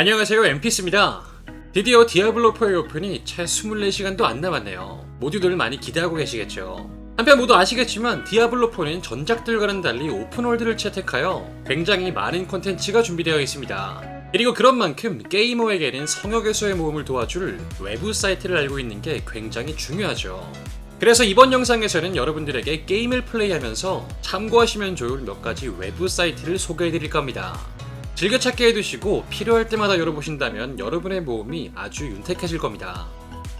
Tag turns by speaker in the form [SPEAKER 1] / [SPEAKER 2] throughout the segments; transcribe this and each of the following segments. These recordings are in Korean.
[SPEAKER 1] 안녕하세요 엠피스입니다. 드디어 디아블로4의 오픈이 채 24시간도 안 남았네요. 모두들 많이 기대하고 계시겠죠. 한편 모두 아시겠지만 디아블로4는 전작들과는 달리 오픈월드를 채택하여 굉장히 많은 콘텐츠가 준비되어 있습니다. 그리고 그런 만큼 게이머에게는 성역에서의 모험을 도와줄 외부 사이트를 알고 있는 게 굉장히 중요하죠. 그래서 이번 영상에서는 여러분들에게 게임을 플레이하면서 참고하시면 좋을 몇 가지 외부 사이트를 소개해 드릴 겁니다. 즐겨찾기 해두시고 필요할 때마다 열어보신다면 여러분의 모험이 아주 윤택해질 겁니다.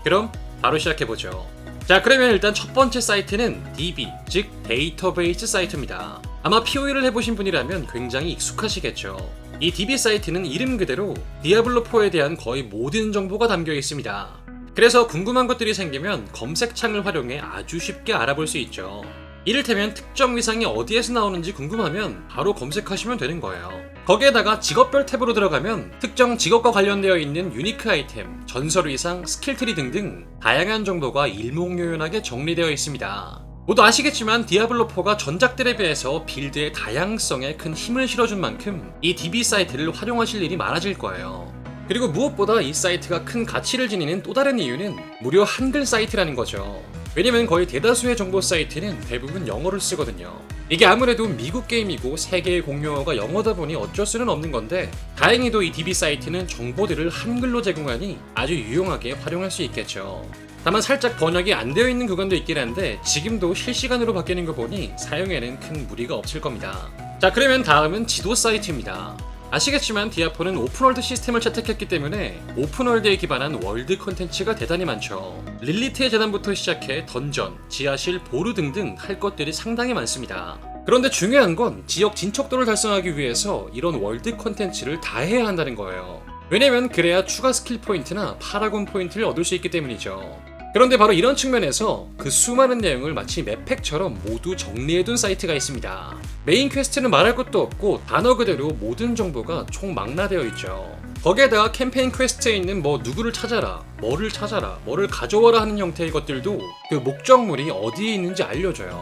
[SPEAKER 1] 그럼 바로 시작해보죠. 자 그러면 일단 첫 번째 사이트는 DB, 즉 데이터베이스 사이트입니다. 아마 POE를 해보신 분이라면 굉장히 익숙하시겠죠. 이 DB 사이트는 이름 그대로 디아블로4에 대한 거의 모든 정보가 담겨 있습니다. 그래서 궁금한 것들이 생기면 검색창을 활용해 아주 쉽게 알아볼 수 있죠. 이를테면 특정 위상이 어디에서 나오는지 궁금하면 바로 검색하시면 되는 거예요. 거기에다가 직업별 탭으로 들어가면 특정 직업과 관련되어 있는 유니크 아이템, 전설 위상, 스킬트리 등등 다양한 정보가 일목요연하게 정리되어 있습니다. 모두 아시겠지만 디아블로4가 전작들에 비해서 빌드의 다양성에 큰 힘을 실어준 만큼 이 DB 사이트를 활용하실 일이 많아질 거예요. 그리고 무엇보다 이 사이트가 큰 가치를 지니는 또 다른 이유는 무려 한글 사이트라는 거죠. 왜냐면 거의 대다수의 정보 사이트는 대부분 영어를 쓰거든요. 이게 아무래도 미국 게임이고 세계의 공용어가 영어다 보니 어쩔 수는 없는 건데 다행히도 이 DB 사이트는 정보들을 한글로 제공하니 아주 유용하게 활용할 수 있겠죠. 다만 살짝 번역이 안 되어 있는 구간도 있긴 한데 지금도 실시간으로 바뀌는 거 보니 사용에는 큰 무리가 없을 겁니다. 자 그러면 다음은 지도 사이트입니다. 아시겠지만 디아포는 오픈월드 시스템을 채택했기 때문에 오픈월드에 기반한 월드 콘텐츠가 대단히 많죠. 릴리트의 재단부터 시작해 던전, 지하실, 보루 등등 할 것들이 상당히 많습니다. 그런데 중요한 건 지역 진척도를 달성하기 위해서 이런 월드 콘텐츠를 다 해야 한다는 거예요. 왜냐면 그래야 추가 스킬 포인트나 파라곤 포인트를 얻을 수 있기 때문이죠. 그런데 바로 이런 측면에서 그 수많은 내용을 마치 맵팩처럼 모두 정리해둔 사이트가 있습니다. 메인 퀘스트는 말할 것도 없고 단어 그대로 모든 정보가 총망라되어 있죠. 거기에다가 캠페인 퀘스트에 있는 뭐 누구를 찾아라, 뭐를 찾아라, 뭐를 가져와라 하는 형태의 것들도 그 목적물이 어디에 있는지 알려줘요.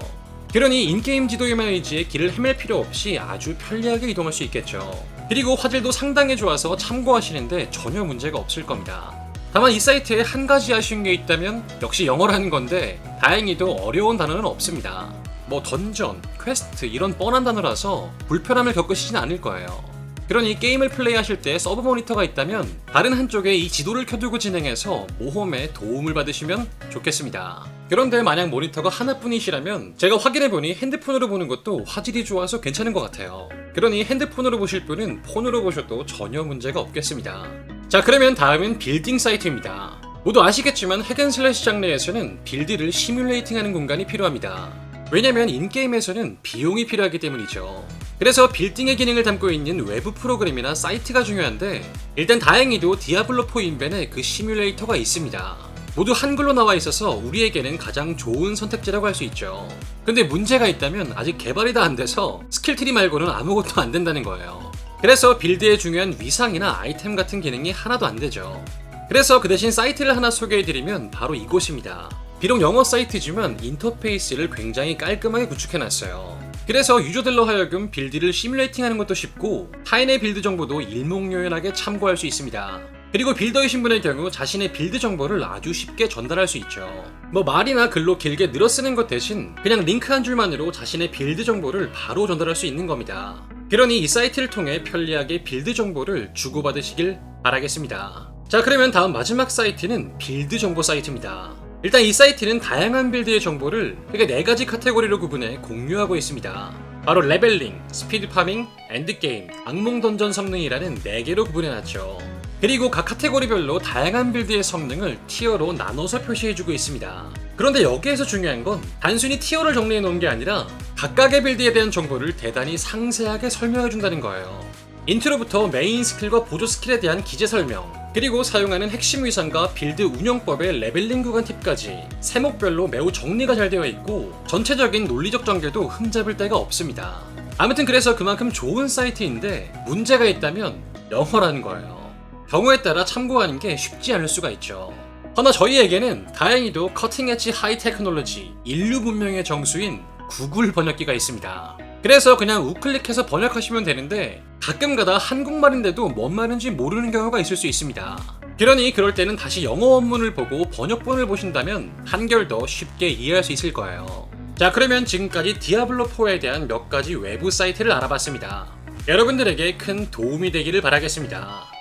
[SPEAKER 1] 그러니 인게임 지도에만 의지해 길을 헤맬 필요 없이 아주 편리하게 이동할 수 있겠죠. 그리고 화질도 상당히 좋아서 참고하시는데 전혀 문제가 없을 겁니다. 다만 이 사이트에 한 가지 아쉬운 게 있다면 역시 영어라는 건데 다행히도 어려운 단어는 없습니다. 뭐 던전, 퀘스트 이런 뻔한 단어라서 불편함을 겪으시진 않을 거예요. 그러니 게임을 플레이하실 때 서브 모니터가 있다면 다른 한쪽에 이 지도를 켜두고 진행해서 모험에 도움을 받으시면 좋겠습니다. 그런데 만약 모니터가 하나뿐이시라면 제가 확인해보니 핸드폰으로 보는 것도 화질이 좋아서 괜찮은 것 같아요. 그러니 핸드폰으로 보실 분은 폰으로 보셔도 전혀 문제가 없겠습니다. 자 그러면 다음은 빌딩 사이트입니다. 모두 아시겠지만 핵앤슬래시 장르에서는 빌드를 시뮬레이팅하는 공간이 필요합니다. 왜냐면 인게임에서는 비용이 필요하기 때문이죠. 그래서 빌딩의 기능을 담고 있는 외부 프로그램이나 사이트가 중요한데 일단 다행히도 디아블로4 인벤에 그 시뮬레이터가 있습니다. 모두 한글로 나와 있어서 우리에게는 가장 좋은 선택지라고 할 수 있죠. 근데 문제가 있다면 아직 개발이 다 안 돼서 스킬트리 말고는 아무것도 안 된다는 거예요. 그래서 빌드에 중요한 위상이나 아이템 같은 기능이 하나도 안 되죠. 그래서 그 대신 사이트를 하나 소개해드리면 바로 이곳입니다. 비록 영어 사이트지만 인터페이스를 굉장히 깔끔하게 구축해놨어요. 그래서 유저들로 하여금 빌드를 시뮬레이팅하는 것도 쉽고 타인의 빌드 정보도 일목요연하게 참고할 수 있습니다. 그리고 빌더이신 분의 경우 자신의 빌드 정보를 아주 쉽게 전달할 수 있죠. 뭐 말이나 글로 길게 늘어 쓰는 것 대신 그냥 링크 한 줄만으로 자신의 빌드 정보를 바로 전달할 수 있는 겁니다. 그러니 이 사이트를 통해 편리하게 빌드 정보를 주고받으시길 바라겠습니다. 자 그러면 다음 마지막 사이트는 빌드 정보 사이트입니다. 일단 이 사이트는 다양한 빌드의 정보를 크게 네 가지 카테고리로 구분해 공유하고 있습니다. 바로 레벨링, 스피드 파밍, 엔드게임, 악몽 던전 성능이라는 네 개로 구분해놨죠. 그리고 각 카테고리별로 다양한 빌드의 성능을 티어로 나눠서 표시해주고 있습니다. 그런데 여기에서 중요한 건 단순히 티어를 정리해 놓은 게 아니라 각각의 빌드에 대한 정보를 대단히 상세하게 설명해 준다는 거예요. 인트로부터 메인 스킬과 보조 스킬에 대한 기재 설명, 그리고 사용하는 핵심 위상과 빌드 운영법의 레벨링 구간 팁까지 세목별로 매우 정리가 잘 되어 있고 전체적인 논리적 전개도 흠잡을 데가 없습니다. 아무튼 그래서 그만큼 좋은 사이트인데 문제가 있다면 영어라는 거예요. 경우에 따라 참고하는 게 쉽지 않을 수가 있죠. 허나 저희에게는 다행히도 커팅 엣지 하이 테크놀로지 인류 문명의 정수인 구글 번역기가 있습니다. 그래서 그냥 우클릭해서 번역하시면 되는데 가끔가다 한국말인데도 뭔 말인지 모르는 경우가 있을 수 있습니다. 그러니 그럴 때는 다시 영어 원문을 보고 번역본을 보신다면 한결 더 쉽게 이해할 수 있을 거예요. 자 그러면 지금까지 디아블로4에 대한 몇 가지 외부 사이트를 알아봤습니다. 여러분들에게 큰 도움이 되기를 바라겠습니다.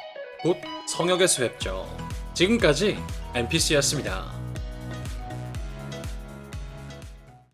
[SPEAKER 1] 곧 성역에서 뵙죠. 지금까지 NPC였습니다.